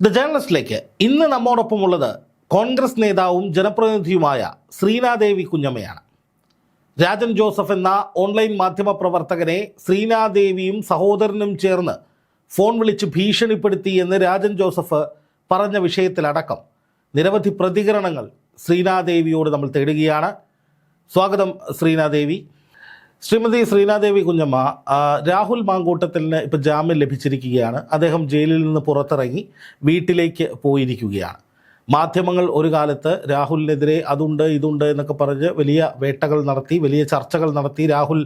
The ജേർണലിസ്റ്റിലേക്ക് ഇന്ന് നമ്മോടൊപ്പം ഉള്ളത് കോൺഗ്രസ് നേതാവും ജനപ്രതിനിധിയുമായ ശ്രീനാദേവി കുഞ്ഞമ്മയാണ്. രാജൻ ജോസഫ് എന്ന ഓൺലൈൻ മാധ്യമ പ്രവർത്തകനെ ശ്രീനാദേവിയും സഹോദരനും ചേർന്ന് ഫോൺ വിളിച്ച് ഭീഷണിപ്പെടുത്തി എന്ന് രാജൻ ജോസഫ് പറഞ്ഞ വിഷയത്തിലടക്കം നിരവധി പ്രതികരണങ്ങൾ ശ്രീനാദേവിയോട് നമ്മൾ തേടുകയാണ്. സ്വാഗതം ശ്രീനാദേവി. ശ്രീമതി ശ്രീനാദേവി കുഞ്ഞമ്മ രാഹുൽ മാങ്കൂട്ടത്തിന് ഇപ്പോൾ ജാമ്യം ലഭിച്ചിരിക്കുകയാണ്. അദ്ദേഹം ജയിലിൽ നിന്ന് പുറത്തിറങ്ങി വീട്ടിലേക്ക് പോയിരിക്കുകയാണ്. മാധ്യമങ്ങൾ ഒരു കാലത്ത് രാഹുലിനെതിരെ അതുണ്ട് ഇതുണ്ട് എന്നൊക്കെ പറഞ്ഞ് വലിയ വേട്ടകൾ നടത്തി വലിയ ചർച്ചകൾ നടത്തി രാഹുൽ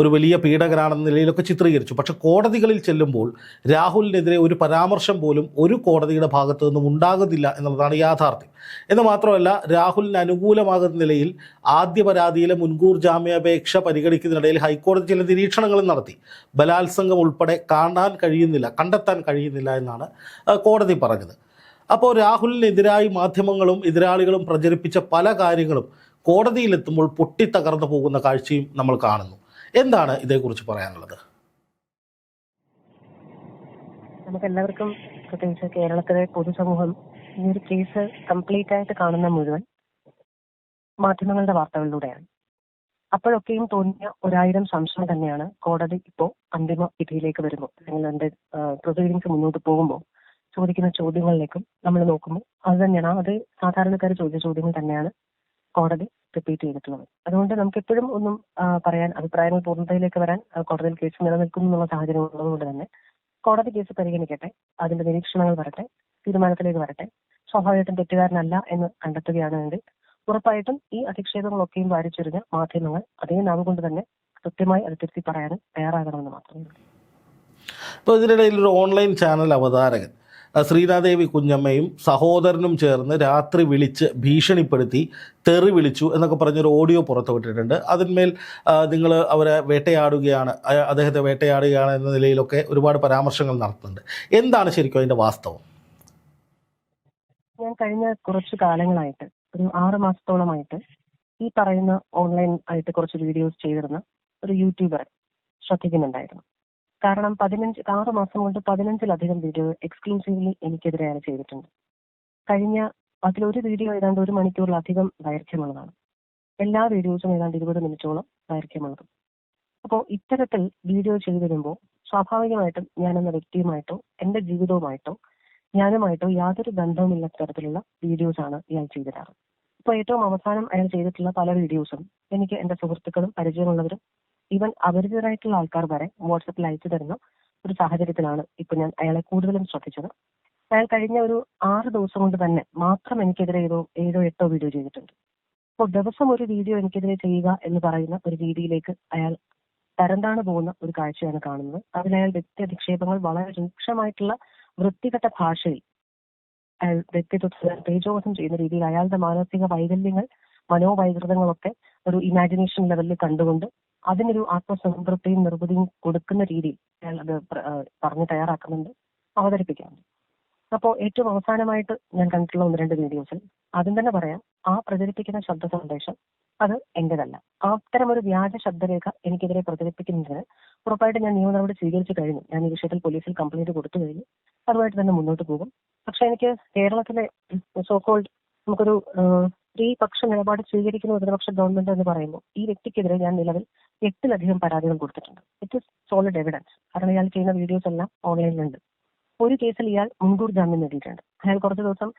ഒരു വലിയ പീഡകനാണെന്ന നിലയിലൊക്കെ ചിത്രീകരിച്ചു. പക്ഷെ കോടതികളിൽ ചെല്ലുമ്പോൾ രാഹുലിനെതിരെ ഒരു പരാമർശം പോലും ഒരു കോടതിയുടെ ഭാഗത്തു നിന്നും ഉണ്ടാകുന്നില്ല എന്നുള്ളതാണ് യാഥാർത്ഥ്യം. എന്ന് മാത്രമല്ല രാഹുലിന് അനുകൂലമാകുന്ന നിലയിൽ ആദ്യ പരാതിയിലെ മുൻകൂർ ജാമ്യാപേക്ഷ പരിഗണിക്കുന്നതിനിടയിൽ ഹൈക്കോടതി ചില നിരീക്ഷണങ്ങളും നടത്തി. ബലാത്സംഗം ഉൾപ്പെടെ കാണാൻ കഴിയുന്നില്ല കണ്ടെത്താൻ കഴിയുന്നില്ല എന്നാണ് കോടതി പറഞ്ഞത്. അപ്പോൾ രാഹുലിനെതിരായി മാധ്യമങ്ങളും എതിരാളികളും പ്രചരിപ്പിച്ച പല കാര്യങ്ങളും കോടതിയിലെത്തുമ്പോൾ പൊട്ടിത്തകർന്നു പോകുന്ന കാഴ്ചയും നമ്മൾ കാണുന്നു. എന്താണ് ഇതേക്കുറിച്ച് പറയാനുള്ളത്? നമുക്ക് എല്ലാവർക്കും പ്രത്യേകിച്ച് കേരളത്തിലെ പൊതുസമൂഹം ഈ ഒരു കേസ് കംപ്ലീറ്റ് ആയിട്ട് കാണുന്ന മുഴുവൻ മാധ്യമങ്ങളുടെ വാർത്തകളിലൂടെയാണ്. അപ്പോഴൊക്കെയും തോന്നിയ ഒരായിരം സംശയം തന്നെയാണ് കോടതി ഇപ്പോൾ അന്തിമ വിധിയിലേക്ക് വരുമ്പോൾ അല്ലെങ്കിൽ അതിന്റെ പ്രൊസീഡിങ്സ് മുന്നോട്ട് പോകുമ്പോൾ ചോദിക്കുന്ന ചോദ്യങ്ങളിലേക്കും നമ്മൾ നോക്കുമ്പോൾ അത് തന്നെയാണ്. അത് സാധാരണക്കാർ ചോദിച്ച ചോദ്യങ്ങൾ തന്നെയാണ് കോടതി റിപ്പീറ്റ് ചെയ്തിട്ടുള്ളത്. അതുകൊണ്ട് നമുക്ക് എപ്പോഴും ഒന്നും പറയാൻ അഭിപ്രായങ്ങൾ പൂർണതയിലേക്ക് വരാൻ കോടതിയിൽ കേസ് നിലനിൽക്കുന്നു എന്നുള്ള സാഹചര്യം ഉള്ളതുകൊണ്ട് തന്നെ കോടതി കേസ് പരിഗണിക്കട്ടെ അതിന്റെ നിരീക്ഷണങ്ങൾ വരട്ടെ തീരുമാനത്തിലേക്ക് വരട്ടെ. സ്വാഭാവികമായിട്ടും തെറ്റുകാരനല്ല എന്ന് കണ്ടെത്തുകയാണെങ്കിൽ ഉറപ്പായിട്ടും ഈ അധിക്ഷേപങ്ങളൊക്കെയും വാരിച്ചൊരിഞ്ഞ മാധ്യമങ്ങൾ അതേ നാവ് കൊണ്ട് തന്നെ കൃത്യമായി അത് തിരുത്തി പറയാനും തയ്യാറാകണമെന്ന് മാത്രമേ ഇപ്പോൾ ഇതിനിടയിൽ ഒരു ഓൺലൈൻ ചാനൽ അവതാരകൻ ആ, ശ്രീനാദേവി കുഞ്ഞമ്മയും സഹോദരനും ചേർന്ന് രാത്രി വിളിച്ച് ഭീഷണിപ്പെടുത്തി തെറി വിളിച്ചു എന്നൊക്കെ പറഞ്ഞൊരു ഓഡിയോ പുറത്തുവിട്ടിട്ടുണ്ട് അതിന്മേൽ നിങ്ങൾ അവരെ വേട്ടയാടുകയാണ് അദ്ദേഹത്തെ വേട്ടയാടുകയാണ് എന്ന നിലയിലൊക്കെ ഒരുപാട് പരാമർശങ്ങൾ നടത്തുന്നുണ്ട്. എന്താണ് ശരിക്കും അതിന്റെ വാസ്തവം? ഞാൻ കഴിഞ്ഞ കുറച്ച് കാലങ്ങളായിട്ട് ഒരു ആറ് മാസത്തോളമായിട്ട് ഈ പറയുന്ന ഓൺലൈൻ ആയിട്ട് കുറച്ച് വീഡിയോസ് ചെയ്തിരുന്ന ഒരു യൂട്യൂബർ ശ്രദ്ധിക്കുന്നുണ്ടായിരുന്നു. കാരണം പതിനഞ്ച് ആറ് മാസം കൊണ്ട് പതിനഞ്ചിലധികം വീഡിയോ എക്സ്ക്ലൂസീവ്ലി എനിക്കെതിരെ ആണ് ചെയ്തിട്ടുണ്ട്. കഴിഞ്ഞ അതിലൊരു വീഡിയോ ഏതാണ്ട് ഒരു മണിക്കൂറിലധികം ദൈർഘ്യമുള്ളതാണ്. എല്ലാ വീഡിയോസും ഏതാണ്ട് ഇരുപത് മിനിറ്റോളം ദൈർഘ്യമുള്ളത്. അപ്പോൾ ഇത്തരത്തിൽ വീഡിയോ ചെയ്തു വരുമ്പോൾ സ്വാഭാവികമായിട്ടും ഞാൻ എന്ന വ്യക്തിയുമായിട്ടോ എന്റെ ജീവിതവുമായിട്ടോ ഞാനുമായിട്ടോ യാതൊരു ബന്ധവുമില്ലാത്ത തരത്തിലുള്ള വീഡിയോസ് ആണ് ഇയാൾ ചെയ്തു തരാറ് ഇപ്പൊ ഏറ്റവും അവസാനം അയാൾ ചെയ്തിട്ടുള്ള പല വീഡിയോസും എനിക്ക് എന്റെ സുഹൃത്തുക്കളും പരിചയമുള്ളവരും ഈവൻ അപരിചിതരായിട്ടുള്ള ആൾക്കാർ വരെ വാട്സപ്പിൽ അയച്ചു തരുന്ന ഒരു സാഹചര്യത്തിലാണ് ഇപ്പൊ ഞാൻ അയാളെ കൂടുതലും ശ്രദ്ധിച്ചത്. അയാൾ കഴിഞ്ഞ ഒരു ആറ് ദിവസം കൊണ്ട് തന്നെ മാത്രം എനിക്കെതിരെ ഏതോ ഏഴോ എട്ടോ വീഡിയോ ചെയ്തിട്ടുണ്ട്. അപ്പോൾ ദിവസം ഒരു വീഡിയോ എനിക്കെതിരെ ചെയ്യുക എന്ന് പറയുന്ന ഒരു രീതിയിലേക്ക് അയാൾ തരംതാണ് പോകുന്ന ഒരു കാഴ്ചയാണ് കാണുന്നത്. അതിൽ അയാൾ വ്യക്തി അധിക്ഷേപങ്ങൾ വളരെ രൂക്ഷമായിട്ടുള്ള വൃത്തികെട്ട ഭാഷയിൽ അയാൾ വ്യക്തിത്വത്തെ തേജോവധം ചെയ്യുന്ന രീതിയിൽ അയാളുടെ മാനസിക വൈകല്യങ്ങൾ മനോവൈകൃതങ്ങളൊക്കെ ഒരു ഇമാജിനേഷൻ ലെവലിൽ കണ്ടുകൊണ്ട് അതിനൊരു ആത്മസംതൃപ്തിയും നിർവൃതിയും കൊടുക്കുന്ന രീതിയിൽ അയാൾ അത് പറഞ്ഞു തയ്യാറാക്കുന്നുണ്ട്. അവതരിപ്പിക്കാറുണ്ട്. അപ്പോൾ ഏറ്റവും അവസാനമായിട്ട് ഞാൻ കണ്ടിട്ടുള്ള ഒന്ന് രണ്ട് വീഡിയോസിൽ ആദ്യം തന്നെ പറയാം ആ പ്രചരിപ്പിക്കുന്ന ശബ്ദ സന്ദേശം അത് എന്റേതല്ല. അത്തരം ഒരു വ്യാജ ശബ്ദരേഖ എനിക്കെതിരെ പ്രചരിപ്പിക്കുന്നതിന് ഉറപ്പായിട്ട് ഞാൻ നിയമ നടപടി സ്വീകരിച്ചു കഴിഞ്ഞു. ഞാൻ ഈ വിഷയത്തിൽ പോലീസിൽ കംപ്ലൈന്റ് കൊടുത്തു കഴിഞ്ഞു. അതുമായിട്ട് തന്നെ മുന്നോട്ട് പോകും. പക്ഷെ എനിക്ക് കേരളത്തിലെ സോക്കോൾഡ് നമുക്കൊരു സ്ത്രീപക്ഷ നിലപാട് സ്വീകരിക്കുന്ന പ്രതിപക്ഷ ഗവൺമെന്റ് എന്ന് പറയുമ്പോൾ ഈ വ്യക്തിക്കെതിരെ ഞാൻ നിലവിൽ എട്ടിലധികം പരാതികൾ കൊടുത്തിട്ടുണ്ട്. ഇറ്റ് ഇസ് സോളിഡ് എവിഡൻസ് കാരണം ഇയാൾ ചെയ്യുന്ന വീഡിയോസ് എല്ലാം ഓൺലൈനിലുണ്ട് ഒരു കേസിൽ ഇയാൾ മുൻകൂർ ജാമ്യം നേടിയിട്ടുണ്ട്. അയാൾ കുറച്ച് ദിവസം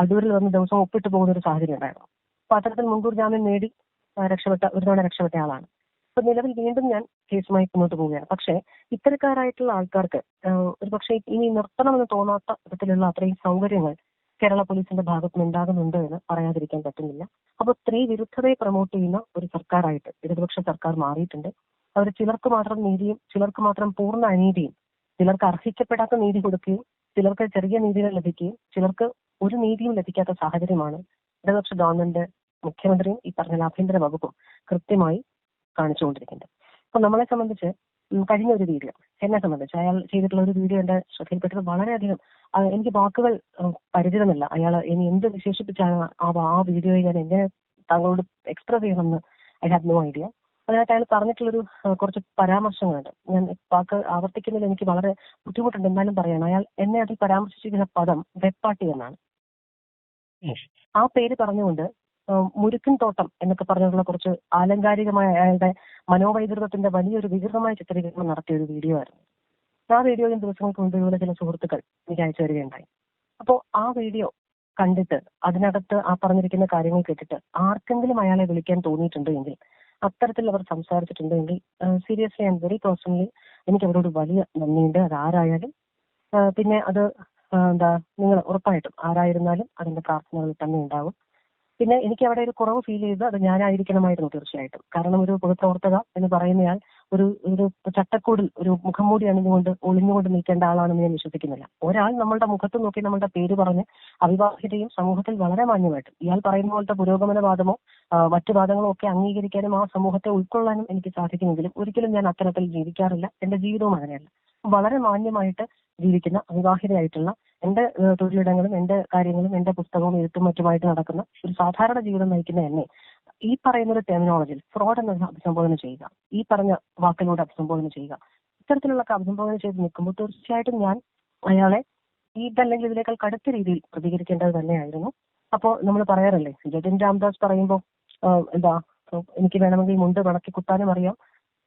അടൂരിൽ വന്ന് ദിവസം ഒപ്പിട്ട് പോകുന്ന ഒരു സാഹചര്യം ഉണ്ടായിരുന്നു. അപ്പൊ അത്തരത്തിൽ മുൻകൂർ ജാമ്യം നേടി രക്ഷപ്പെട്ട ഒരു തവണ രക്ഷപ്പെട്ട ആളാണ്. അപ്പൊ നിലവിൽ വീണ്ടും ഞാൻ കേസുമായി മുന്നോട്ട് പോവുകയാണ്. പക്ഷേ ഇത്തരക്കാരായിട്ടുള്ള ആൾക്കാർക്ക് ഒരു പക്ഷേ ഇനി നിർത്തണമെന്ന് തോന്നാത്ത വിധത്തിലുള്ള അത്രയും സൗകര്യങ്ങൾ കേരള പോലീസിന്റെ ഭാഗത്തുനിന്ന് ഉണ്ടാകുന്നുണ്ട് എന്ന് പറയാതിരിക്കാൻ പറ്റുന്നില്ല. അപ്പോൾ സ്ത്രീ വിരുദ്ധതയെ പ്രൊമോട്ട് ചെയ്യുന്ന ഒരു സർക്കാരായിട്ട് ഇടതുപക്ഷ സർക്കാർ മാറിയിട്ടുണ്ട്. അവർ ചിലർക്ക് മാത്രം നീതിയും ചിലർക്ക് മാത്രം പൂർണ അനീതിയും ചിലർക്ക് അർഹിക്കപ്പെടാത്ത നീതി കൊടുക്കുകയും ചിലർക്ക് ചെറിയ നീതികൾ ലഭിക്കുകയും ചിലർക്ക് ഒരു നീതിയും ലഭിക്കാത്ത സാഹചര്യമാണ് ഇടതുപക്ഷ ഗവൺമെന്റ് മുഖ്യമന്ത്രിയും ഈ പറഞ്ഞ ആഭ്യന്തര വകുപ്പും കൃത്യമായി കാണിച്ചുകൊണ്ടിരിക്കുന്നത്. അപ്പൊ നമ്മളെ സംബന്ധിച്ച് കഴിഞ്ഞ ഒരു വീഡിയോ എന്നെ സംബന്ധിച്ച് അയാൾ ചെയ്തിട്ടുള്ള ഒരു വീഡിയോ എന്റെ ശ്രദ്ധയിൽപ്പെട്ടത് വളരെയധികം എനിക്ക് വാക്കുകൾ പരിചിതമല്ല. അയാൾ ഇനി എന്ത് വിശേഷിപ്പിച്ചാണ് ആ ആ വീഡിയോയിൽ ഞാൻ എങ്ങനെ താങ്കളോട് എക്സ്പ്രസ് ചെയ്യണമെന്ന് ഐ ഹാവ് നോ ഐഡിയ. അതിനകത്ത് അയാൾ പറഞ്ഞിട്ടുള്ളൊരു കുറച്ച് പരാമർശങ്ങളുണ്ട്. ഞാൻ വാക്ക് ആവർത്തിക്കുന്നതിൽ എനിക്ക് വളരെ ബുദ്ധിമുട്ടുണ്ട്. എന്നാലും പറയണം അയാൾ എന്നെ അതിൽ പരാമർശിച്ചിരിക്കുന്ന പദം വെപ്പാട്ടി എന്നാണ്. ആ പേര് പറഞ്ഞുകൊണ്ട് മുരുക്കൻ തോട്ടം എന്നൊക്കെ പറഞ്ഞിട്ടുള്ള കുറച്ച് ആലങ്കാരികമായ അയാളുടെ മനോവൈകൃതത്തിന്റെ വലിയൊരു വികൃതമായ ചിത്രീകരണം നടത്തിയ ഒരു വീഡിയോ ആയിരുന്നു. ആ വീഡിയോ ഞാൻ ദിവസങ്ങൾക്ക് മുമ്പ് ഇവിടെ ചില സുഹൃത്തുക്കൾ എനിക്ക് അയച്ചു തരികയുണ്ടായി. അപ്പോൾ ആ വീഡിയോ കണ്ടിട്ട് അതിനകത്ത് ആ പറഞ്ഞിരിക്കുന്ന കാര്യങ്ങൾ കേട്ടിട്ട് ആർക്കെങ്കിലും അയാളെ വിളിക്കാൻ തോന്നിയിട്ടുണ്ട് എങ്കിൽ അത്തരത്തിൽ അവർ സംസാരിച്ചിട്ടുണ്ടെങ്കിൽ സീരിയസ്ലി ആൻഡ് വെരി പേഴ്സണലി എനിക്ക് അവരോട് വലിയ നന്ദിയുണ്ട്. അത് ആരായാലും പിന്നെ അത് എന്താ നിങ്ങൾ ഉറപ്പായിട്ടും ആരായിരുന്നാലും അതിന്റെ പ്രാർത്ഥനകൾ തന്നെ ഉണ്ടാവും. പിന്നെ എനിക്ക് അവിടെ ഒരു കുറവ് ഫീൽ ചെയ്ത് അത് ഞാനായിരിക്കണമായിരുന്നു തീർച്ചയായിട്ടും. കാരണം ഒരു പൊതുപ്രവർത്തക എന്ന് പറയുന്നയാൾ ഒരു ഒരു ചട്ടക്കൂടിൽ ഒരു മുഖംമൂടി അണിഞ്ഞുകൊണ്ട് ഒളിഞ്ഞുകൊണ്ട് നിൽക്കേണ്ട ആളാണെന്ന് ഞാൻ വിശ്വസിക്കുന്നില്ല. ഒരാൾ നമ്മളുടെ മുഖത്ത് നോക്കി നമ്മളുടെ പേര് പറഞ്ഞ് അവിവാഹിതയും സമൂഹത്തിൽ വളരെ മാന്യമായിട്ട്. ഇയാൾ പറയുന്ന പോലത്തെ പുരോഗമനവാദമോ മറ്റു വാദങ്ങളോ ഒക്കെ അംഗീകരിക്കാനും ആ സമൂഹത്തെ ഉൾക്കൊള്ളാനും എനിക്ക് സാധിക്കുമെങ്കിലും ഒരിക്കലും ഞാൻ അത്തരത്തിൽ ജീവിക്കാറില്ല. എന്റെ ജീവിതവും അങ്ങനെയല്ല. വളരെ മാന്യമായിട്ട് ജീവിക്കുന്ന അവിവാഹിതയായിട്ടുള്ള എന്റെ തൊഴിലിടങ്ങളും എന്റെ കാര്യങ്ങളും എന്റെ പുസ്തകവും എഴുത്തും മറ്റുമായിട്ട് നടക്കുന്ന ഒരു സാധാരണ ജീവിതം നയിക്കുന്ന എന്നെ ഈ പറയുന്ന ഒരു ടെർമിനോളജിയിൽ ഫ്രോഡ് എന്ന് അഭിസംബോധന ചെയ്യുക. ഈ പറഞ്ഞ വാക്കിലൂടെ അഭിസംബോധന ചെയ്യുക. ഇത്തരത്തിലുള്ള അഭിസംബോധന ചെയ്ത് നിൽക്കുമ്പോൾ തീർച്ചയായിട്ടും ഞാൻ അയാളെ ഇതല്ലെങ്കിൽ ഇതിനേക്കാൾ കടുത്ത രീതിയിൽ പ്രതികരിക്കേണ്ടത് തന്നെയായിരുന്നു. അപ്പോൾ നമ്മൾ പറയാറല്ലേ ജതിൻ രാംദാസ് പറയുമ്പോൾ എന്താ എനിക്ക് വേണമെങ്കിൽ മുണ്ട് മടക്കി കുത്താനും അറിയാം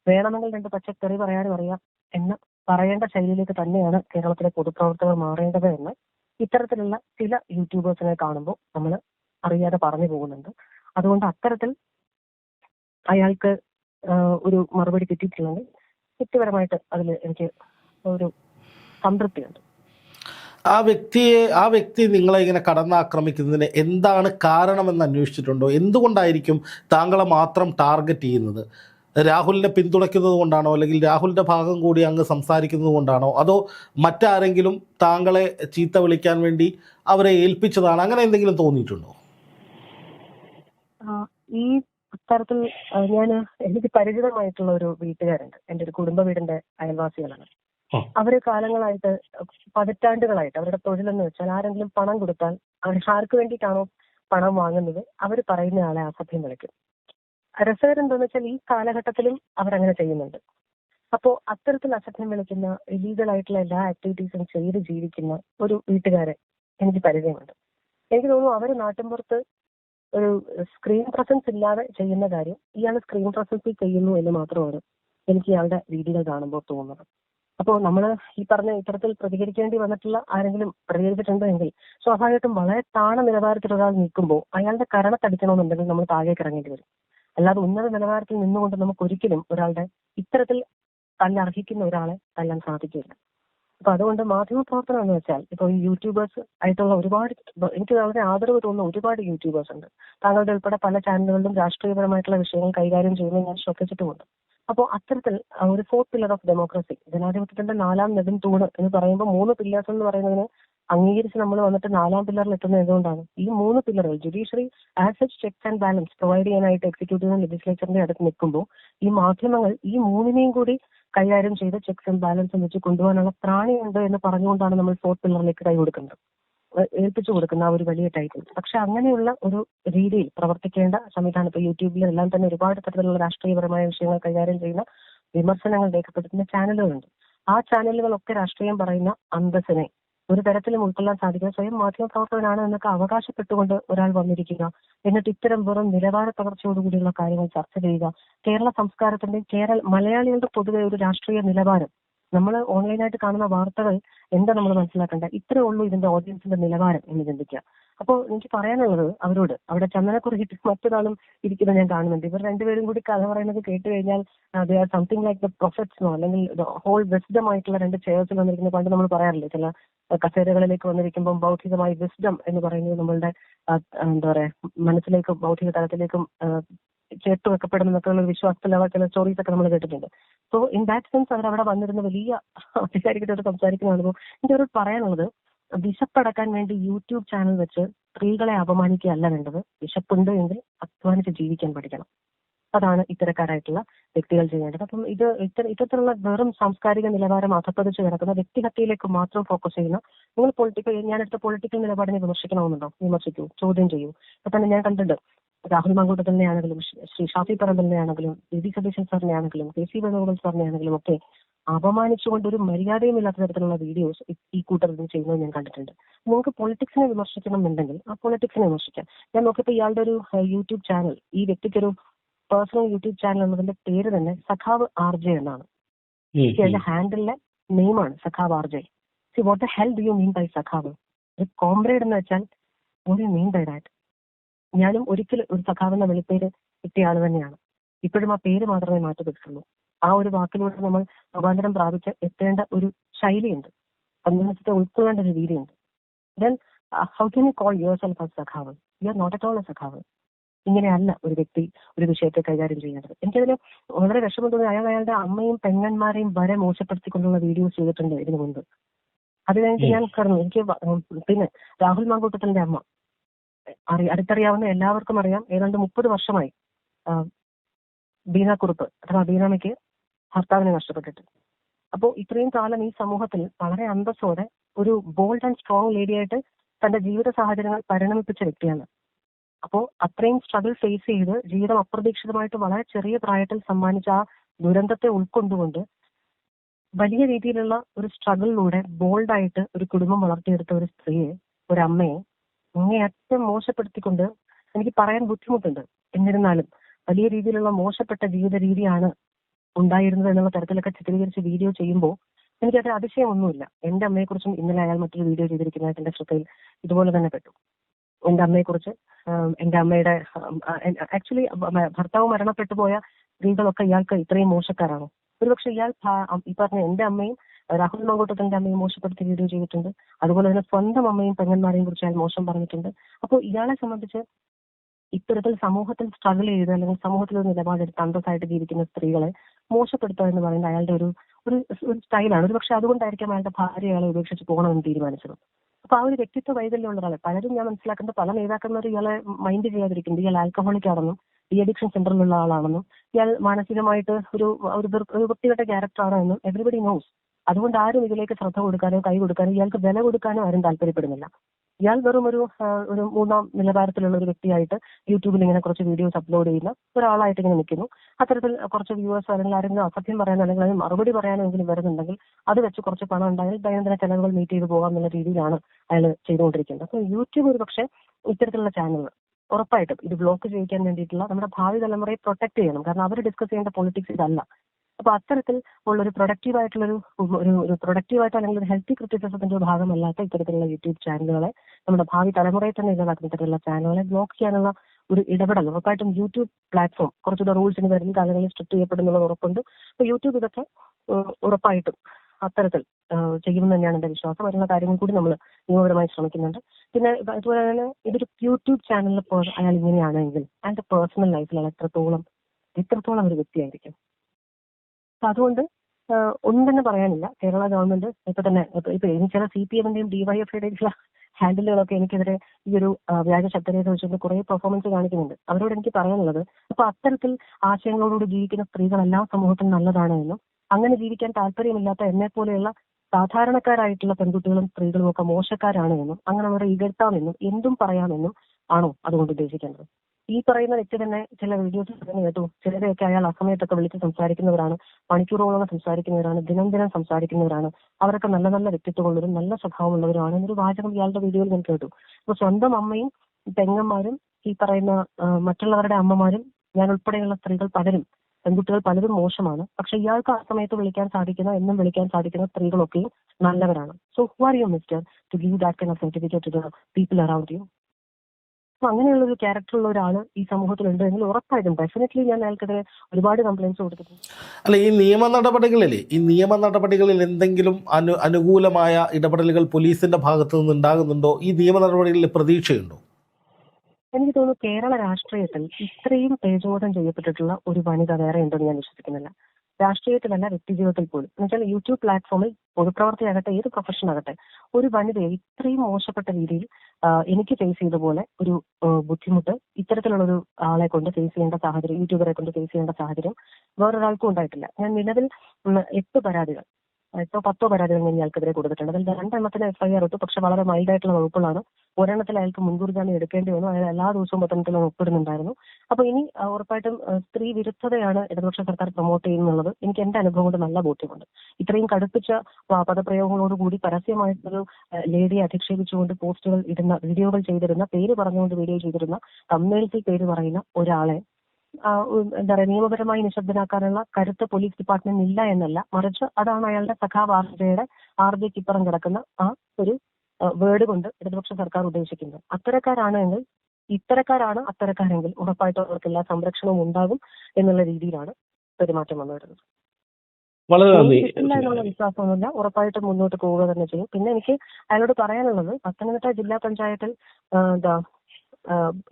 വേണമെങ്കിൽ രണ്ട് പച്ചക്കറി പറയാനും അറിയാം എന്ന് പറയേണ്ട ശൈലിയിലേക്ക് തന്നെയാണ് കേരളത്തിലെ പൊതുപ്രവർത്തകർ മാറേണ്ടത് എന്ന് ഇത്തരത്തിലുള്ള ചില യൂട്യൂബേഴ്സിനെ കാണുമ്പോൾ നമ്മൾ അറിയാതെ പറഞ്ഞു പോകുന്നുണ്ട്. അതുകൊണ്ട് അത്തരത്തിൽ അയാൾക്ക് ഒരു മറുപടി കിട്ടിയിട്ടില്ലെങ്കിൽ വ്യക്തിപരമായിട്ട് അതിൽ എനിക്ക് ഒരു സംതൃപ്തിയുണ്ട്. ആ വ്യക്തിയെ ആ വ്യക്തി നിങ്ങളെ ഇങ്ങനെ കടന്നാക്രമിക്കുന്നതിന് എന്താണ് കാരണമെന്ന് അന്വേഷിച്ചിട്ടുണ്ടോ? എന്തുകൊണ്ടായിരിക്കും താങ്കളെ മാത്രം ടാർഗറ്റ് ചെയ്യുന്നത്? രാഹുലിനെ പിന്തുണയ്ക്കുന്നത് കൊണ്ടാണോ അല്ലെങ്കിൽ രാഹുലിന്റെ ഭാഗം കൂടി അങ്ങ് സംസാരിക്കുന്നത് കൊണ്ടാണോ അതോ മറ്റാരെങ്കിലും താങ്കളെ ചീത്ത വിളിക്കാൻ വേണ്ടി അവരെ ഏൽപ്പിച്ചതാണ് അങ്ങനെ എന്തെങ്കിലും തോന്നിയിട്ടുണ്ടോ? ഈ അത്തരത്തിൽ ഞാൻ എനിക്ക് പരിചിതമായിട്ടുള്ള ഒരു വീട്ടുകാരുണ്ട് എന്റെ ഒരു കുടുംബ വീടിന്റെ അയൽവാസികളാണ്. അവർ കാലങ്ങളായിട്ട് പതിറ്റാണ്ടുകളായിട്ട് അവരുടെ തൊഴിലെന്ന് വെച്ചാൽ ആരെങ്കിലും പണം കൊടുത്താൽ അവർ ആർക്ക് വേണ്ടിയിട്ടാണോ പണം വാങ്ങുന്നത് അവർ പറയുന്ന ആളെ അസഭ്യം വിളിക്കും. രസകരം എന്താണെന്ന് വെച്ചാൽ ഈ കാലഘട്ടത്തിലും അവരങ്ങനെ ചെയ്യുന്നുണ്ട്. അപ്പോ അത്തരത്തിൽ അസഭ്യം വിളിക്കുന്ന ഇലീഗൽ ആയിട്ടുള്ള എല്ലാ ആക്ടിവിറ്റീസും ചെയ്ത് ജീവിക്കുന്ന ഒരു വീട്ടുകാരെ എനിക്ക് പരിചയമുണ്ട്. എനിക്ക് തോന്നുന്നു അവർ നാട്ടിൻപുറത്ത് ഒരു സ്ക്രീൻ പ്രസൻസ് ഇല്ലാതെ ചെയ്യുന്ന കാര്യം ഇയാൾ സ്ക്രീൻ പ്രസൻസിൽ ചെയ്യുന്നു എന്ന് മാത്രമാണ് എനിക്ക് ഇയാളുടെ രീതികൾ കാണുമ്പോൾ തോന്നുന്നത്. അപ്പോൾ നമ്മൾ ഈ പറഞ്ഞ ഇത്തരത്തിൽ പ്രതികരിക്കേണ്ടി വന്നിട്ടുള്ള ആരെങ്കിലും പ്രതികരിച്ചിട്ടുണ്ടെങ്കിൽ സ്വാഭാവികമായിട്ടും വളരെ താണ നിലവാരത്തിൽ ഒരാൾ നിൽക്കുമ്പോൾ അയാളുടെ കരണത്തടിക്കണമെന്നുണ്ടെങ്കിൽ നമ്മൾ താഴേക്ക് ഇറങ്ങേണ്ടി വരും. അല്ലാതെ ഉന്നത നിലവാരത്തിൽ നിന്നുകൊണ്ട് നമുക്ക് ഒരിക്കലും ഒരാളുടെ ഇത്തരത്തിൽ തല്ലർഹിക്കുന്ന ഒരാളെ തല്ലാൻ സാധിക്കില്ല. അപ്പൊ അതുകൊണ്ട് മാധ്യമ പ്രവർത്തനം എന്ന് വെച്ചാൽ ഇപ്പോൾ ഈ യൂട്യൂബേഴ്സ് ആയിട്ടുള്ള ഒരുപാട് എനിക്ക് വളരെ ആദരവ് തോന്നുന്ന ഒരുപാട് യൂട്യൂബേഴ്സ് ഉണ്ട്. താങ്കളുടെ ഉൾപ്പെടെ പല ചാനലുകളിലും രാഷ്ട്രീയപരമായിട്ടുള്ള വിഷയങ്ങൾ കൈകാര്യം ചെയ്യുന്നത് ഞാൻ ശ്രദ്ധിച്ചിട്ടുമുണ്ട്. അപ്പോൾ അത്തരത്തിൽ ഒരു ഫോർത്ത് പില്ലർ ഓഫ് ഡെമോക്രസി ജനാധിപത്യത്തിന്റെ നാലാം നെടും തൂണ് എന്ന് പറയുമ്പോൾ മൂന്ന് പില്ലേഴ്സ് എന്ന് പറയുന്നതിന് അംഗീകരിച്ച് നമ്മൾ വന്നിട്ട് നാലാം പില്ലറിൽ എത്തുന്നത് എന്തുകൊണ്ടാണ് ഈ മൂന്ന് പില്ലറുകൾ judiciary as such checks and balance provide ചെയ്യാനായിട്ട് എക്സിക്യൂട്ടീവും ലെജിസ്ലേച്ചറിന്റെ അടുത്ത് നിൽക്കുമ്പോൾ ഈ മാധ്യമങ്ങൾ ഈ മൂന്നിനെയും കൂടി കൈകാര്യം ചെയ്ത് ചെക്സ് ആൻഡ് ബാലൻസും വെച്ച് കൊണ്ടുപോകാനുള്ള പ്രാണിയുണ്ട് എന്ന് പറഞ്ഞുകൊണ്ടാണ് നമ്മൾ ഫോർത്ത് പില്ലറിലേക്ക് കൈ കൊടുക്കുന്നത്. ഏൽപ്പിച്ചു കൊടുക്കുന്ന ഒരു വലിയ ടൈറ്റിൽ പക്ഷെ അങ്ങനെയുള്ള ഒരു രീതിയിൽ പ്രവർത്തിക്കേണ്ട സംവിധാനം ഇപ്പൊ യൂട്യൂബിൽ എല്ലാം തന്നെ ഒരുപാട് തരത്തിലുള്ള രാഷ്ട്രീയപരമായ വിഷയങ്ങൾ കൈകാര്യം ചെയ്യുന്ന വിമർശനങ്ങൾ രേഖപ്പെടുത്തുന്ന ചാനലുകളുണ്ട് ആ ചാനലുകളൊക്കെ രാഷ്ട്രീയം പറയുന്ന അന്തസ്സിനെ ഒരു തരത്തിലും ഉൾക്കൊള്ളാൻ സാധിക്കുന്ന സ്വയം മാധ്യമ മാധ്യമപ്രവർത്തകനാണ് എന്നൊക്കെ അവകാശപ്പെട്ടുകൊണ്ട് ഒരാൾ വന്നിരിക്കുക. എന്നിട്ട് ഇത്തരം വെറും നിലവാര തകർച്ചയോടുകൂടിയുള്ള കാര്യങ്ങൾ ചർച്ച ചെയ്യുക. കേരള സംസ്കാരത്തിന്റെ കേരള മലയാളികളുടെ പൊതുവെ ഒരു രാഷ്ട്രീയ നിലവാരം. നമ്മൾ ഓൺലൈനായിട്ട് കാണുന്ന വാർത്തകൾ എന്താ നമ്മൾ മനസ്സിലാക്കേണ്ടത്? ഇത്രേ ഉള്ളൂ ഇതിന്റെ ഓഡിയൻസിന്റെ നിലവാരം എന്ന് ചിന്തിക്കുക. അപ്പോൾ എനിക്ക് പറയാനുള്ളത് അവരോട് അവിടെ ചന്ദനക്കുറിയിട്ട് മറ്റൊരാളും ഇരിക്കുന്നത് ഞാൻ കാണുന്നുണ്ട്. ഇവർ രണ്ടുപേരും കൂടി കഥ പറയുന്നത് കേട്ട് കഴിഞ്ഞാൽ ആർ സംതിങ് ലൈക്ക് ദ പ്രൊഫറ്റ്സിനോ അല്ലെങ്കിൽ ഹോൾ വിസ്ഡം ആയിട്ടുള്ള രണ്ട് ചെയർസിൽ വന്നിരിക്കുന്ന പണ്ട് നമ്മൾ പറയാറില്ലേ ചില കസേരകളിലേക്ക് വന്നിരിക്കുമ്പോൾ ബൗദ്ധികമായി വിസ്ഡം എന്ന് പറയുന്നത് നമ്മളുടെ എന്താ പറയാ മനസ്സിലേക്കും ബൗദ്ധിക തലത്തിലേക്കും ചേർത്ത് വെക്കപ്പെടുന്നൊക്കെ എന്നൊക്കെയുള്ള അവർ ചില സ്റ്റോറീസ് ഒക്കെ നമ്മൾ കേട്ടിട്ടുണ്ട്. സോ ഇൻ ദാറ്റ് സെൻസ് അവർ അവിടെ വന്നിരുന്ന വലിയ അധികാരികളോട് സംസാരിക്കുന്ന എനിക്ക് അവരോട് പറയാനുള്ളത് വിശപ്പടക്കാൻ വേണ്ടി യൂട്യൂബ് ചാനൽ വെച്ച് സ്ത്രീകളെ അപമാനിക്കുകയല്ല വേണ്ടത്. വിശപ്പുണ്ട് എങ്കിൽ അധ്വാനിച്ച് ജീവിക്കാൻ പഠിക്കണം. അതാണ് ഇത്തരക്കാരായിട്ടുള്ള വ്യക്തികൾ ചെയ്യേണ്ടത്. അപ്പം ഇത് ഇത്തര ഇത്തരത്തിലുള്ള വെറും സാംസ്കാരിക നിലവാരം അധപ്പതിച്ച് കിടക്കുന്ന വ്യക്തിഹത്യയിലേക്ക് മാത്രം ഫോക്കസ് ചെയ്യുന്ന നിങ്ങൾ പൊളിറ്റിക്കൽ ഞാൻ എടുത്ത പൊളിറ്റിക്കൽ നിലപാടിനെ വിമർശിക്കണമെന്നുണ്ടോ? വിമർശിക്കൂ ചോദ്യം ചെയ്യൂ. ഇപ്പൊ തന്നെ ഞാൻ കണ്ടിട്ടുണ്ട്. രാഹുൽ മാങ്കൂട്ടത്തിനെ ആണെങ്കിലും ശ്രീ ഷാഫി പറമ്പലിനെ ആണെങ്കിലും ഡി സതീശൻ സാറിനെ ആണെങ്കിലും കെ സി വേണുഗോപാൽ സാറിനെ ആണെങ്കിലും ഒക്കെ അപമാനിച്ചുകൊണ്ട് ഒരു മര്യാദയും ഇല്ലാത്ത തരത്തിലുള്ള വീഡിയോസ് ഈ കൂട്ടത്തിൽ ചെയ്യുന്നത് ഞാൻ കണ്ടിട്ടുണ്ട്. നിങ്ങൾക്ക് പൊളിറ്റിക്സിനെ വിമർശിക്കണം എന്നുണ്ടെങ്കിൽ ആ പൊളിറ്റിക്സിനെ വിമർശിക്കാം. ഞാൻ നോക്കിയപ്പോൾ ഇയാളുടെ ഒരു യൂട്യൂബ് ചാനൽ ഈ വ്യക്തിക്കൊരു പേഴ്സണൽ യൂട്യൂബ് ചാനൽ എന്നതിന്റെ പേര് തന്നെ സഖാവ് ആർ ജെ എന്നാണ്. ഉം, ഹാൻഡിലെ നെയിമാണ് സഖാവ് R J. See what hell do you mean by സഖാവ്? ഒരു കോംറേഡ് എന്ന് വെച്ചാൽ ഒരു മീൻ ബൈ ദാറ്റ് ഞാനും ഒരിക്കലും ഒരു സഖാവ് എന്ന വെളിപ്പേര് കിട്ടിയ ആൾ തന്നെയാണ്. ഇപ്പോഴും ആ പേര് മാത്രമേ മാറ്റി മാറ്റപ്പെട്ടിട്ടുള്ളൂ ആ ഒരു വാക്കിലൂടെ നമ്മൾ രൂപാന്തരം പ്രാപിച്ച് എത്തേണ്ട ഒരു ശൈലിയുണ്ട്. സന്യാസത്തെ ഉൾക്കൊള്ളേണ്ട ഒരു രീതിയുണ്ട്. Then how can you call yourself as സഖാവ്? You are not at all a സഖാവ്. ഇങ്ങനെയല്ല ഒരു വ്യക്തി ഒരു വിഷയത്തെ കൈകാര്യം ചെയ്യേണ്ടത് എനിക്കതിന് വളരെ വിഷമം തോന്നി. അയാൾ അയാളുടെ അമ്മയും പെങ്ങന്മാരെയും വരെ മോശപ്പെടുത്തിക്കൊണ്ടുള്ള വീഡിയോസ് ചെയ്തിട്ടുണ്ട് ഇതിനു മുൻപ്. അത് കഴിഞ്ഞിട്ട് ഞാൻ കടന്നു. എനിക്ക് പിന്നെ രാഹുൽ മാങ്കൂട്ടത്തിന്റെ അമ്മ. അറി അടുത്തറിയാവുന്ന എല്ലാവർക്കും അറിയാം. ഏതാണ്ട് മുപ്പത് വർഷമായി ആ, ബീന കുറുപ്പ് അഥവാ ബീനാമയ്ക്ക് ഭർത്താവിനെ നഷ്ടപ്പെട്ടിട്ട്. അപ്പോൾ ഇത്രയും കാലം ഈ സമൂഹത്തിൽ വളരെ അന്തസ്സോടെ ഒരു ബോൾഡ് ആൻഡ് സ്ട്രോങ് ലേഡിയായിട്ട് തന്റെ ജീവിത സാഹചര്യങ്ങൾ പരിണമിപ്പിച്ച വ്യക്തിയാണ്. അപ്പോൾ അത്രയും സ്ട്രഗിൾ ഫേസ് ചെയ്ത് ജീവിതം അപ്രതീക്ഷിതമായിട്ട് വളരെ ചെറിയ പ്രായത്തിൽ സമ്മാനിച്ച ആ ദുരന്തത്തെ ഉൾക്കൊണ്ടുകൊണ്ട് വലിയ രീതിയിലുള്ള ഒരു സ്ട്രഗിളിലൂടെ ബോൾഡായിട്ട് ഒരു കുടുംബം വളർത്തിയെടുത്ത ഒരു സ്ത്രീയെ ഒരു അമ്മയെ അങ്ങേയറ്റം മോശപ്പെടുത്തിക്കൊണ്ട് എനിക്ക് പറയാൻ ബുദ്ധിമുട്ടുണ്ട്. എന്നിരുന്നാലും വലിയ രീതിയിലുള്ള മോശപ്പെട്ട ജീവിത രീതിയാണ് ഉണ്ടായിരുന്നത് എന്നുള്ള തരത്തിലൊക്കെ ചിത്രീകരിച്ച് വീഡിയോ ചെയ്യുമ്പോൾ എനിക്ക് അതിൽ അതിശയമൊന്നുമില്ല. എന്റെ അമ്മയെക്കുറിച്ചും ഇന്നലെ അയാൾ മറ്റൊരു വീഡിയോ ചെയ്തിരിക്കുന്നതായിട്ട് എന്റെ ശ്രദ്ധയിൽ ഇതുപോലെ തന്നെ പെട്ടു. എന്റെ അമ്മയെക്കുറിച്ച് എന്റെ അമ്മയുടെ ആക്ച്വലി ഭർത്താവ് മരണപ്പെട്ടു പോയ സ്ത്രീകളൊക്കെ ഇയാൾക്ക് ഇത്രയും മോശക്കാരാണോ? ഒരുപക്ഷെ ഇയാൾ ഈ പറഞ്ഞ എന്റെ അമ്മയും രാഹുൽ മങ്കോട്ടത്തിന്റെ അമ്മയും മോശപ്പെടുത്തി വീഡിയോ ചെയ്തിട്ടുണ്ട്. അതുപോലെ തന്നെ സ്വന്തം അമ്മയും പെങ്ങന്മാരെയും കുറിച്ച് അയാൾ മോശം പറഞ്ഞിട്ടുണ്ട്. അപ്പോൾ ഇയാളെ സംബന്ധിച്ച് ഇത്തരത്തിൽ സമൂഹത്തിൽ സ്ട്രഗിൾ ചെയ്ത് അല്ലെങ്കിൽ സമൂഹത്തിൽ ഒരു നിലപാടെടുത്ത് അന്തസ്സായിട്ട് ജീവിക്കുന്ന സ്ത്രീകളെ മോശപ്പെടുത്തുക എന്ന് പറയുന്നത് അയാളുടെ ഒരു ഒരു സ്റ്റൈലാണ്. ഒരു പക്ഷെ അതുകൊണ്ടായിരിക്കും അയാളുടെ ഭാര്യ അയാളെ ഉപേക്ഷിച്ച് പോകണമെന്ന് തീരുമാനിച്ചത്. അപ്പൊ ആ ഒരു വ്യക്തിത്വ വൈകല്യമുള്ള ഒരാളെ പലരും ഞാൻ മനസ്സിലാക്കുന്നത് പല നേതാക്കന്മാർ ഇയാളെ മൈൻഡ് ചെയ്യാതിരിക്കുന്നത് ഇയാൾ ആൽക്കഹോളിക് ആണെന്നും ഈ അഡിക്ഷൻ സെന്ററിലുള്ള ആളാണെന്നും ഇയാൾ മാനസികമായിട്ട് ഒരു ഒരു വൃത്തികെട്ട ക്യാരക്ടർ ആണ് എന്നും എവറിബഡി നോസ് അതുകൊണ്ട് ആരും ഇതിലേക്ക് ശ്രദ്ധ കൊടുക്കാനോ കൈ കൊടുക്കാനോ ഇയാൾക്ക് വില കൊടുക്കാനോ ആരും താല്പര്യപ്പെടുന്നില്ല. ഇയാൾ വെറും ഒരു ഒരു മൂന്നാം നിലവാരത്തിലുള്ള ഒരു വ്യക്തിയായിട്ട് യൂട്യൂബിൽ ഇങ്ങനെ കുറച്ച് വീഡിയോസ് അപ്ലോഡ് ചെയ്യുന്ന ഒരാളായിട്ട് ഇങ്ങനെ നിൽക്കുന്നു. അത്തരത്തിൽ കുറച്ച് വ്യൂവേഴ്സ് അല്ലെങ്കിൽ ആരെങ്കിലും അസത്യം പറയാനോ അല്ലെങ്കിൽ അതിന് മറുപടി പറയാനോ എങ്കിലും വരുന്നുണ്ടെങ്കിൽ അത് വെച്ച് കുറച്ച് പണം ഉണ്ടായാൽ ദൈനംദിന ചെലവുകൾ മീറ്റ് ചെയ്ത് പോകാം എന്നുള്ള രീതിയിലാണ് അയാൾ ചെയ്തുകൊണ്ടിരിക്കുന്നത്. അപ്പൊ യൂട്യൂബ് ഒരു പക്ഷേ ഇത്തരത്തിലുള്ള ചാനലുകൾ ഉറപ്പായിട്ടും ഇത് ബ്ലോക്ക് ചെയ്യിക്കാൻ വേണ്ടിയിട്ടുള്ള നമ്മുടെ ഭാവി തലമുറയെ പ്രൊട്ടക്ട് ചെയ്യണം. കാരണം അവർ ഡിസ്കസ് ചെയ്യേണ്ട പൊളിറ്റിക്സ് ഇതല്ല. അപ്പൊ അത്തരത്തിൽ ഉള്ള ഒരു പ്രൊഡക്റ്റീവ് ആയിട്ടുള്ളൊരു ഒരു പ്രൊഡക്റ്റീവ് ആയിട്ട് അല്ലെങ്കിൽ ഒരു ഹെൽത്തി ക്രിറ്റിസിസത്തിന്റെ ഭാഗമല്ലാത്ത ഇത്തരത്തിലുള്ള യൂട്യൂബ് ചാനലുകളെ നമ്മുടെ ഭാവി തലമുറയെ തന്നെ ഇല്ലാതാക്കുന്ന തരത്തിലുള്ള ചാനലുകളെ ബ്ലോക്ക് ചെയ്യാനുള്ള ഒരു ഇടപെടൽ. ഉറപ്പായിട്ടും യൂട്യൂബ് പ്ലാറ്റ്ഫോം കുറച്ചുകൂടെ റൂൾസിന് വരുന്ന കാലങ്ങളിൽ സ്ട്രിക്ട് ചെയ്യപ്പെടുന്നുള്ള ഉറപ്പുണ്ട്. അപ്പൊ യൂട്യൂബ് ഇതൊക്കെ ഉറപ്പായിട്ടും അത്തരത്തിൽ ചെയ്യുമെന്ന് തന്നെയാണ് എന്റെ വിശ്വാസം. വരുന്ന കാര്യങ്ങൾ കൂടി നമ്മൾ നിയമപരമായി ശ്രമിക്കുന്നുണ്ട്. പിന്നെ അതുപോലെ തന്നെ ഇതൊരു യൂട്യൂബ് ചാനലിൽ അയാൾ ഇങ്ങനെയാണെങ്കിൽ അയാളുടെ പേഴ്സണൽ ലൈഫിൽ അയാൾ എത്രത്തോളം എത്രത്തോളം ഒരു വ്യക്തിയായിരിക്കും? അപ്പൊ അതുകൊണ്ട് ഉണ്ടെന്ന് പറയാനില്ല. കേരള ഗവൺമെന്റ് ഇപ്പൊ തന്നെ ഇപ്പൊ എനിക്ക് ചില സി പി എമ്മിന്റെയും ഡിവൈഎഫ്ഐയുടെയും ഹാൻഡിലുകളൊക്കെ എനിക്കെതിരെ ഈ ഒരു വ്യാജ ശബ്ദരേഖ വെച്ചുകൊണ്ട് കുറെ പെർഫോമൻസ് കാണിക്കുന്നുണ്ട്. അവരോട് എനിക്ക് പറയാനുള്ളത് അപ്പൊ അത്തരത്തിൽ ആശയങ്ങളോടുകൂടി ജീവിക്കുന്ന സ്ത്രീകൾ എല്ലാ സമൂഹത്തിനും നല്ലതാണ് എന്നും അങ്ങനെ ജീവിക്കാൻ താല്പര്യമില്ലാത്ത എന്നെ പോലെയുള്ള സാധാരണക്കാരായിട്ടുള്ള പെൺകുട്ടികളും സ്ത്രീകളും ഒക്കെ മോശക്കാരാണ് എന്നും അങ്ങനെ അവരെ ഇകഴ്ത്താമെന്നും എന്തും പറയാമെന്നും ആണോ അതുകൊണ്ട് ഉദ്ദേശിക്കേണ്ടത്? ഈ പറയുന്ന വ്യക്തി തന്നെ ചില വീഡിയോസ് തന്നെ കേട്ടു ചിലരെയൊക്കെ അയാൾ അസമയത്തൊക്കെ വിളിച്ച് സംസാരിക്കുന്നവരാണ്. മണിക്കൂറോളം സംസാരിക്കുന്നവരാണ്. ദിനം ദിനം സംസാരിക്കുന്നവരാണ്. അവരൊക്കെ നല്ല നല്ല വ്യക്തിത്വമുള്ളവരും നല്ല സ്വഭാവമുള്ളവരുമാണ്. എന്നൊരു വാചകം ഇയാളുടെ വീഡിയോയിൽ ഞാൻ കേട്ടു. അപ്പൊ സ്വന്തം അമ്മയും പെങ്ങന്മാരും ഈ പറയുന്ന മറ്റുള്ളവരുടെ അമ്മമാരും ഞാൻ ഉൾപ്പെടെയുള്ള സ്ത്രീകൾ പലരും പെൺകുട്ടികൾ പലരും മോശമാണ്. പക്ഷെ ഇയാൾക്ക് ആ സമയത്ത് വിളിക്കാൻ സാധിക്കുന്ന എന്നും വിളിക്കാൻ സാധിക്കുന്ന സ്ത്രീകളൊക്കെയും നല്ലവരാണ്. So who are you mister to give that kind of certificate to the people around you അപ്പൊ അങ്ങനെയുള്ള ഒരു ക്യാരക്ടറുള്ള ഒരാൾ ഈ സമൂഹത്തിലുണ്ട് എങ്കിൽ ഉറപ്പായിട്ടും. ഡെഫിനറ്റ്ലി ഞാൻ അയാൾക്കെതിരെ ഒരുപാട് കംപ്ലൈൻസ് കൊടുത്തിട്ടുണ്ട്. അല്ല ഈ നിയമ നടപടികളിൽ ഈ നിയമ നടപടികളിൽ എന്തെങ്കിലും അനു അനുകൂലമായ ഇടപെടലുകൾ പോലീസിന്റെ ഭാഗത്തു നിന്ന് ഉണ്ടാകുന്നുണ്ടോ? ഈ നിയമ നടപടികളിൽ പ്രതീക്ഷയുണ്ടോ? എനിക്ക് തോന്നുന്നു കേരള രാഷ്ട്രീയത്തിൽ ഇത്രയും തേജോധം ചെയ്യപ്പെട്ടിട്ടുള്ള ഒരു വനിത വേറെ ഉണ്ടെന്ന് ഞാൻ വിശ്വസിക്കുന്നില്ല. രാഷ്ട്രീയത്തിലല്ല വ്യക്തിജീവിതത്തിൽ പോലും. എന്നുവെച്ചാൽ യൂട്യൂബ് പ്ലാറ്റ്ഫോമിൽ പൊതുപ്രവർത്തിയാകട്ടെ ഏത് പ്രൊഫഷൻ ആകട്ടെ ഒരു വനിതയെ ഇത്രയും മോശപ്പെട്ട രീതിയിൽ എനിക്ക് ഫേസ് ചെയ്ത പോലെ ഒരു ബുദ്ധിമുട്ട് ഇത്തരത്തിലുള്ള ഒരു ആളെ കൊണ്ട് ഫേസ് ചെയ്യേണ്ട സാഹചര്യം യൂട്യൂബറെ കൊണ്ട് ഫേസ് ചെയ്യേണ്ട സാഹചര്യം വേറൊരാൾക്കും ഉണ്ടായിട്ടില്ല. ഞാൻ നിലവിൽ എട്ട് പരാതികൾ എട്ടോ പത്തോ പരാതികൾ ഞാൻ ഇയാൾക്കെതിരെ കൊടുത്തിട്ടുണ്ട്. അതിൽ രണ്ടെണ്ണത്തിന് എഫ്ഐആർ ഇട്ടു. പക്ഷെ വളരെ മൈൽഡ് ആയിട്ടുള്ള വകുപ്പുകളാണ്. ഒരെണ്ണത്തിൽ അയാൾക്ക് മുൻകൂർ ജാമ്യം എടുക്കേണ്ടി വന്നു. അയാൾ എല്ലാ ദിവസവും പത്തനത്തിൽ ഒപ്പിടുന്നുണ്ടായിരുന്നു. അപ്പൊ ഇനി ഉറപ്പായിട്ടും സ്ത്രീ വിരുദ്ധതയാണ് ഇടതുപക്ഷ സർക്കാർ പ്രൊമോട്ട് ചെയ്യുന്നുള്ളത്. എനിക്ക് എന്റെ അനുഭവം കൊണ്ട് നല്ല ബോധ്യമുണ്ട്. ഇത്രയും കടുപ്പിച്ച പദപ്രയോഗങ്ങളോടുകൂടി പരസ്യമായിട്ടൊരു ലേഡിയെ അധിക്ഷേപിച്ചുകൊണ്ട് പോസ്റ്റുകൾ ഇടുന്ന വീഡിയോകൾ ചെയ്തിരുന്ന പേര് പറഞ്ഞുകൊണ്ട് വീഡിയോ ചെയ്തിരുന്ന തമ്മേൽസിൽ പേര് പറയുന്ന ഒരാളെ എന്താ പറയുക നിയമപരമായി നിശബ്ദനാക്കാനുള്ള കരുത്ത് പോലീസ് ഡിപ്പാർട്ട്മെന്റ് ഇല്ല എന്നല്ല. മറിച്ച് അതാണ് അയാളുടെ സഖാവ് ആർ ജെയുടെ ആർ ജെക്ക് ഇപ്പുറം കിടക്കുന്ന ആ ഒരു വേർഡ് കൊണ്ട് ഇടതുപക്ഷ സർക്കാർ ഉദ്ദേശിക്കുന്നത്. അത്തരക്കാരാണ് എങ്കിൽ ഇത്തരക്കാരാണ് അത്തരക്കാരെങ്കിൽ ഉറപ്പായിട്ടും അവർക്ക് എല്ലാ സംരക്ഷണവും ഉണ്ടാകും എന്നുള്ള രീതിയിലാണ് പെരുമാറ്റം വന്നു വരുന്നത്. വളരെ നന്ദി. കിട്ടില്ല എന്നുള്ള വിശ്വാസമൊന്നുമില്ല. ഉറപ്പായിട്ടും മുന്നോട്ട് പോവുക തന്നെ ചെയ്യും. പിന്നെ എനിക്ക് അയാളോട് പറയാനുള്ളത് പത്തനംതിട്ട ജില്ലാ പഞ്ചായത്തിൽ എന്താ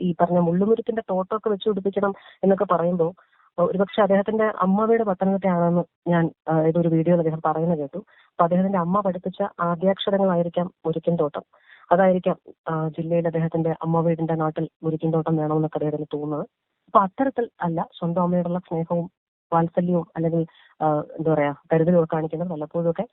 ഈ പറഞ്ഞ മുള്ളുമുരുത്തിന്റെ തോട്ടമൊക്കെ വെച്ച് പിടിപ്പിക്കണം എന്നൊക്കെ പറയുമ്പോൾ ഒരുപക്ഷെ അദ്ദേഹത്തിന്റെ അമ്മ വീട് പത്തനംതിട്ടയാണെന്ന് ഞാൻ ഇതൊരു വീഡിയോയിൽ അദ്ദേഹം പറയുന്നത് കേട്ടു. അപ്പൊ അദ്ദേഹത്തിന്റെ അമ്മ പഠിപ്പിച്ച ആദ്യാക്ഷരങ്ങളായിരിക്കാം മുരുക്കൻ തോട്ടം. അതായിരിക്കാം ജില്ലയിൽ അദ്ദേഹത്തിന്റെ അമ്മ വീടിന്റെ നാട്ടിൽ മുരുക്കൻ തോട്ടം വേണമെന്നൊക്കെ അദ്ദേഹത്തിന് തോന്നുന്നത്. അപ്പൊ അത്തരത്തിൽ അല്ല സ്വന്തം അമ്മയോടുള്ള സ്നേഹവും വാത്സല്യവും അല്ലെങ്കിൽ എന്താ പറയാ കരുതലും കാണിക്കുന്നത് വല്ലപ്പോഴും ഒക്കെ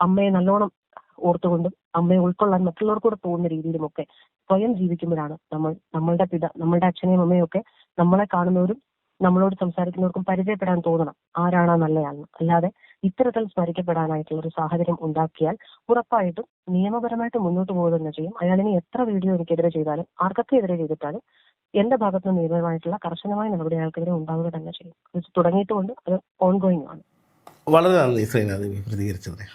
അമ്മയെ നല്ലോണം ഓർത്തുകൊണ്ടും അമ്മയെ ഉൾക്കൊള്ളാൻ മറ്റുള്ളവർക്ക് കൂടെ തോന്നുന്ന രീതിയിലുമൊക്കെ സ്വയം ജീവിക്കുമ്പോഴാണ് നമ്മൾ നമ്മളുടെ പിത നമ്മളുടെ അച്ഛനെയും അമ്മയും ഒക്കെ നമ്മളെ കാണുന്നവരും നമ്മളോട് സംസാരിക്കുന്നവർക്കും പരിചയപ്പെടാൻ തോന്നണം ആരാണോ നല്ലയാളെന്ന്. അല്ലാതെ ഇത്തരത്തിൽ സ്മരിക്കപ്പെടാനായിട്ടുള്ള ഒരു സാഹചര്യം ഉണ്ടാക്കിയാൽ ഉറപ്പായിട്ടും നിയമപരമായിട്ട് മുന്നോട്ട് പോകുക തന്നെ ചെയ്യും. അയാളിനി എത്ര വീഡിയോ എനിക്കെതിരെ ചെയ്താലും ആർക്കൊക്കെ എതിരെ ചെയ്തിട്ടാലും എന്റെ ഭാഗത്ത് നിന്ന് നിയമപരമായിട്ടുള്ള കർശനമായ നടപടി അയാൾക്കെതിരെ ഉണ്ടാവുക തന്നെ ചെയ്യും. തുടങ്ങിയിട്ടുകൊണ്ട് അത് ഓൺഗോയിങ് ആണ്. വളരെ നന്ദി ശ്രീനാദേവി പ്രതികരിച്ചതിന്.